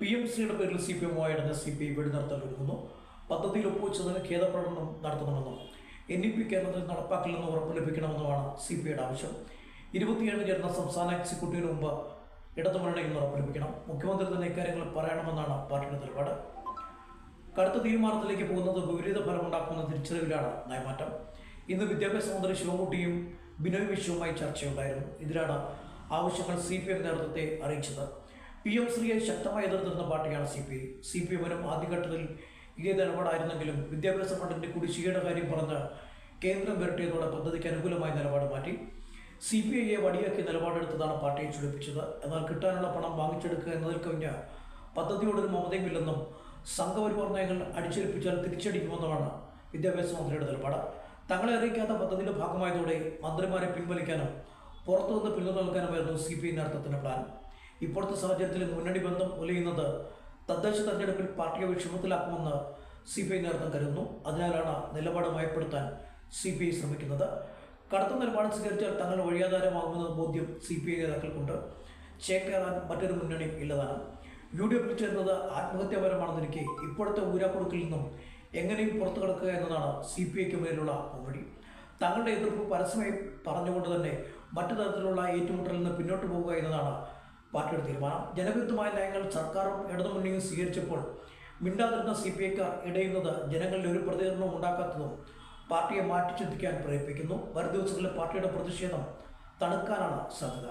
P M സിയുടെ പേരിൽ C P എമ്മുമായിരുന്ന സി പി ഐ വെടിനിർത്തൽ ഒരുങ്ങുന്നു. പദ്ധതിയിൽ ഒപ്പുവെച്ചതിന് ഖേദപ്രകടനം നടത്തണമെന്നും എൻ ഇ പി കേരളത്തിൽ നടപ്പാക്കില്ലെന്ന് ഉറപ്പ് ലഭിക്കണമെന്നുമാണ് സി പി ഐയുടെ ആവശ്യം. ഇരുപത്തിയേഴ് ചേർന്ന സംസ്ഥാന എക്സിക്യൂട്ടീവിന് മുമ്പ് ഇടതുമുന്നണി ഉറപ്പ് ലഭിക്കണം. മുഖ്യമന്ത്രി തന്നെ ഇക്കാര്യങ്ങൾ പറയണമെന്നാണ് പാർട്ടിയുടെ നിലപാട്. കടുത്ത തീരുമാനത്തിലേക്ക് പോകുന്നത് വിപരീത ഫലമുണ്ടാക്കുന്ന തിരിച്ചറിവിലാണ് നയമാറ്റം. ഇന്ന് വിദ്യാഭ്യാസ മന്ത്രി ശിവൻകുട്ടിയും ബിനോയ് വിശ്വവുമായി ചർച്ചയുണ്ടായിരുന്നു. ഇതിലാണ് ആവശ്യങ്ങൾ സി പി എം നേതൃത്വത്തെ അറിയിച്ചത്. പി എം ശ്രീയെ ശക്തമായി എതിർത്തിരുന്ന പാർട്ടിയാണ് C P I. C P എമ്മിനും ആദ്യഘട്ടത്തിൽ ഇതേ നിലപാടായിരുന്നെങ്കിലും വിദ്യാഭ്യാസ ഫണ്ടിന്റെ കുടിശ്ശികയുടെ കാര്യം പറഞ്ഞ് കേന്ദ്രം വിരട്ടിയതോടെ പദ്ധതിക്ക് അനുകൂലമായ നിലപാട് മാറ്റി. സി പി ഐയെ വടിയാക്കി നിലപാടെടുത്തതാണ് പാർട്ടിയെ ചുടിപ്പിച്ചത് എന്നാൽ കിട്ടാനുള്ള പണം വാങ്ങിച്ചെടുക്കുക എന്നതിൽ കവിഞ്ഞ പദ്ധതിയോടൊരു മമതയുമില്ലെന്നും സംഘപരിവാർ നയങ്ങൾ അടിച്ചേൽപ്പിച്ചാൽ തിരിച്ചടിക്കുമെന്നുമാണ് വിദ്യാഭ്യാസ മന്ത്രിയുടെ നിലപാട്. തങ്ങളെ അറിയിക്കാത്ത പദ്ധതിയുടെ ഭാഗമായതോടെ മന്ത്രിമാരെ പിൻവലിക്കാനും പുറത്തുനിന്ന് പിന്തുണ നൽകാനുമായിരുന്നു സി പി ഐ നേതൃത്വത്തിന്റെ പ്ലാൻ. ഇപ്പോഴത്തെ സാഹചര്യത്തിൽ മുന്നണി ബന്ധം ഉലയുന്നത് തദ്ദേശ തെരഞ്ഞെടുപ്പിൽ പാർട്ടിയെ വിഷമത്തിലാക്കുമെന്ന് സി പി ഐ നേതൃത്വം കരുതുന്നു. അതിനാലാണ് നിലപാട് മയപ്പെടുത്താൻ സി പി ഐ ശ്രമിക്കുന്നത്. കടുത്ത നിലപാട് സ്വീകരിച്ചാൽ തങ്ങൾ വഴിയാധാരമാകുമെന്ന ബോധ്യം സി പി ഐ നേതാക്കൾക്കുണ്ട്. ചേക്കേറാൻ മറ്റൊരു മുന്നണി ഇല്ലതാണ്. യു ഡി എഫിൽ ചേരുന്നത് ആത്മഹത്യാപരമാണെന്നിരിക്കെ ഇപ്പോഴത്തെ ഊരാക്കുടുക്കിൽ നിന്നും എങ്ങനെയും പുറത്തു കിടക്കുക എന്നതാണ് സി പി ഐക്ക് മേലുള്ള മറുപടി തങ്ങളുടെ എതിർപ്പ് പരസ്യമായി പറഞ്ഞുകൊണ്ട് തന്നെ മറ്റു തരത്തിലുള്ള ഏറ്റുമുട്ടലിൽ നിന്ന് പിന്നോട്ട് പോവുക എന്നതാണ് പാർട്ടിയുടെ തീരുമാനം. ജനവിരുദ്ധമായ നയങ്ങൾ സർക്കാരും ഇടതുമുന്നണിയും സ്വീകരിച്ചപ്പോൾ മിണ്ടാതിരുന്ന സി പി ഐക്കാർ ഇടയുന്നത് ജനങ്ങളിൽ ഒരു പ്രതികരണവും ഉണ്ടാക്കാത്തതും പാർട്ടിയെ മാറ്റി ചിന്തിക്കാൻ പ്രേരിപ്പിക്കുന്നു. വരും ദിവസങ്ങളിൽ പാർട്ടിയുടെ പ്രതിഷേധം തണുക്കാനാണ് സാധ്യത.